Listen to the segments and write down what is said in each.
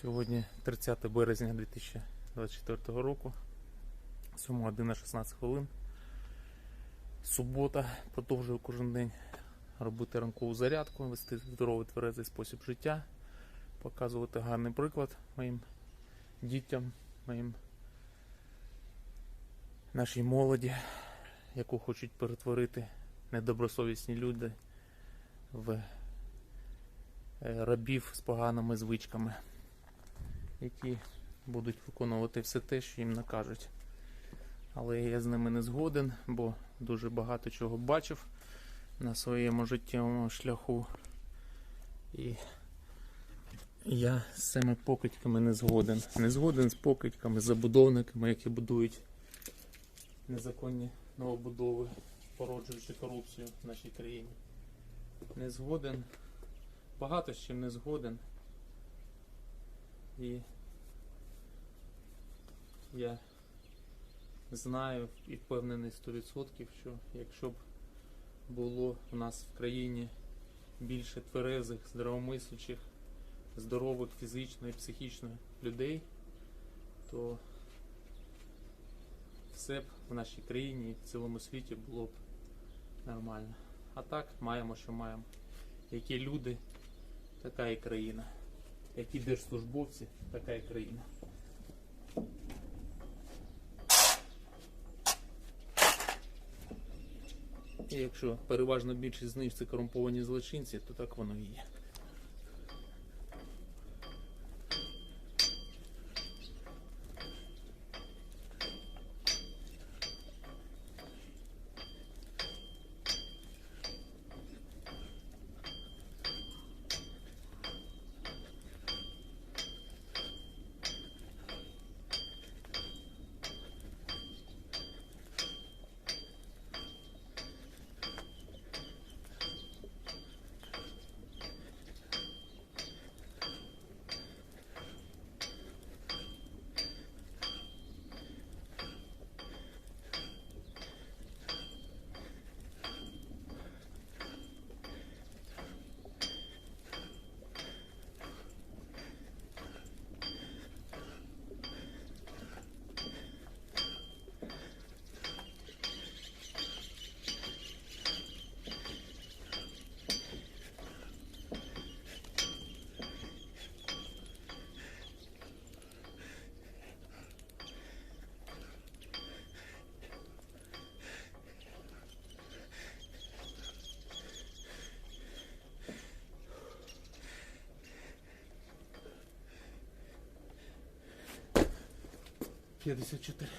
Сьогодні 30 березня 2024 року. 7 година 16 хвилин. Субота. Продовжую кожен день робити ранкову зарядку, вести здоровий тверезий спосіб життя, показувати гарний приклад моїм дітям, моїм нашій молоді, яку хочуть перетворити недобросовісні люди в е, рабів з поганими звичками, які будуть виконувати все те, що їм накажуть. Але я з ними не згоден, бо дуже багато чого бачив на своєму життєвому шляху. І я з цими покидьками не згоден. Не згоден з покидьками, забудовниками, які будують незаконні новобудови, породжуючи корупцію в нашій країні. Не згоден. Багато з чим не згоден. І я знаю і впевнений 100%, що якщо б було в нас в країні більше тверезих, здравомислячих, здорових фізично і психічно людей, то все б в нашій країні і в цілому світі було б нормально. А так маємо, що маємо. Які люди, така і країна. Які держслужбовці, така і країна. І якщо переважно більшість з них це корумповані злочинці, то так воно і є. П'ятдесят чотири.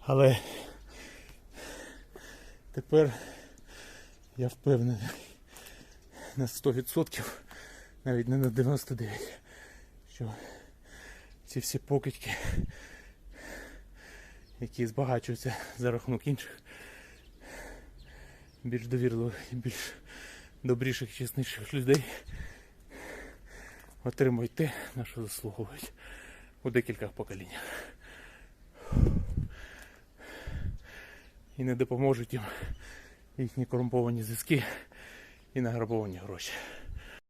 Але тепер я впевнений на 100%, навіть не на 99%, що ці всі покидьки, які збагачуються за рахунок інших, більш довірливих і більш добріших, чесніших людей, отримують те, на що заслуговують у декількох поколіннях. І не допоможуть їм їхні корумповані зв'язки і награбовані гроші.